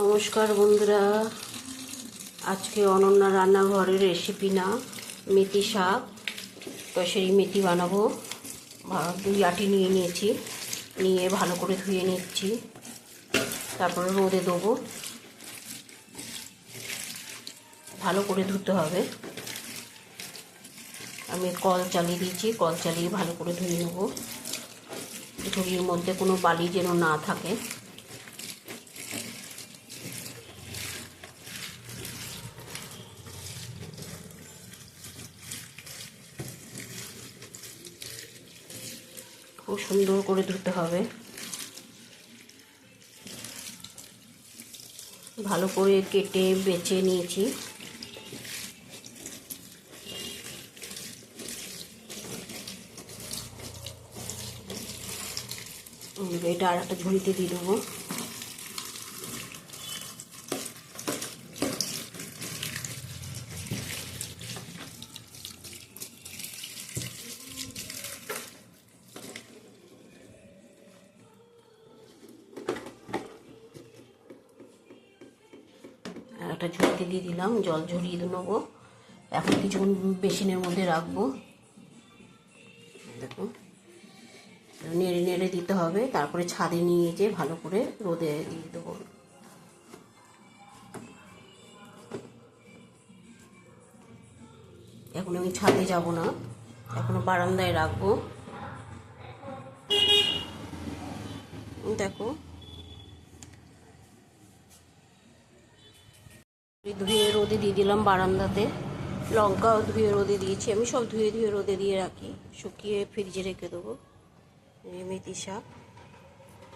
নমস্কার বন্ধুরা। আজকে অনন্যা রান্নাঘরের রেসিপি না, মেথি শাক তো সেই মেথি বানাবো। দুই আটি নিয়ে নিয়েছি, নিয়ে ভালো করে ধুয়ে নিচ্ছি। তারপরে রোদে দেবো। ভালো করে ধুতে হবে। আমি কল চালিয়ে দিয়েছি, কল চালিয়ে ভালো করে ধুয়ে নেব। ঝুড়ির মধ্যে কোনো বালি যেন না থাকে। খুব সুন্দর করে ধুতে হবে। ভালো করে কেটে বেছে নিয়েছি। এটা আর একটা ঝুড়িতে দিয়ে দেবো। একটা ঝুড়িতে দিয়ে দিলাম, জল ঝরিয়ে দিয়ে নেব এখন কিছুক্ষণ বেসিনের মধ্যে রাখব। দেখুন, নেড়ে নেড়ে দিতে হবে, তারপরে ছাদে নিয়ে যেয়ে ভালো করে রোদে দিয়ে দেবো। এখন আমি ছাদে যাব না, এখনও বারান্দায় রাখব। দেখো ধুয়ে রোদে দিয়ে দিলাম বারান্দাতে। লঙ্কাও ধুয়ে রোদে দিয়েছি। আমি সব ধুয়ে ধুয়ে রোদে দিয়ে রাখি। শুকিয়ে ফ্রিজে রেখে দেবো। মেথি শাক।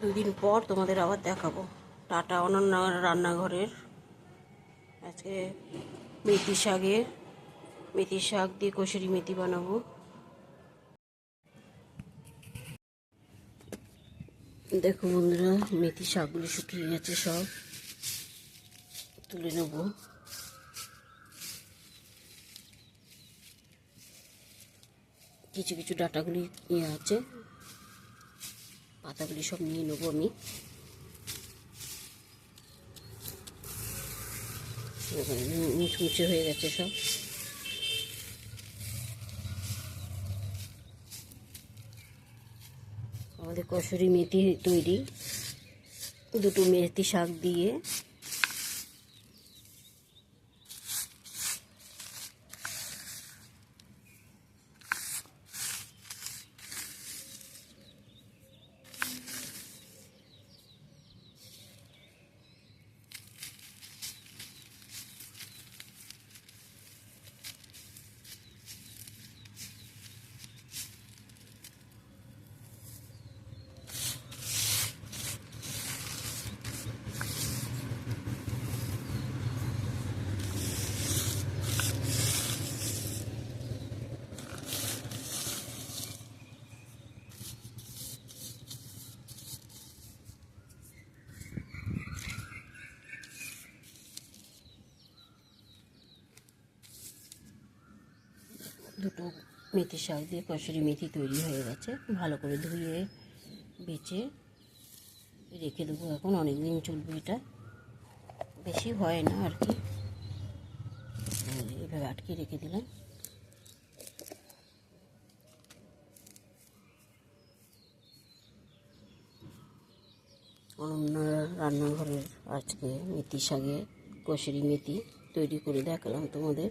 দুদিন পর তোমাদের আবার দেখাবো। টাটা অনন্য রান্নাঘরের। আজকে মেথি শাকের মেথি শাক দিয়ে কষুরি মেথি বানাবো। দেখো বন্ধুরা, মেথি শাকগুলো শুকিয়ে গেছে সব। তুলে নেব। কিছু কিছু ডাটাগুলি ইয়ে আছে। পাতাগুলি সব নিয়ে নেব আমি। মুচমুচে হয়ে গেছে সব। আমাদের কসুরি মেথি তৈরি। দুটো মেথি শাক দিয়ে দুটো মেথি শাক দিয়ে কষুরি মেথি তৈরি হয়ে গেছে। ভালো করে ধুয়ে বেচে রেখে দেবো এখন। অনেক দিন চলবে এটা। বেশি হয় না আর কি। এভাবে আটকে রেখে দিলাম। অনন্য রান্নাঘরের আজকে মেথি শাকে কষুরি মেথি তৈরি করে দেখালাম তোমাদের।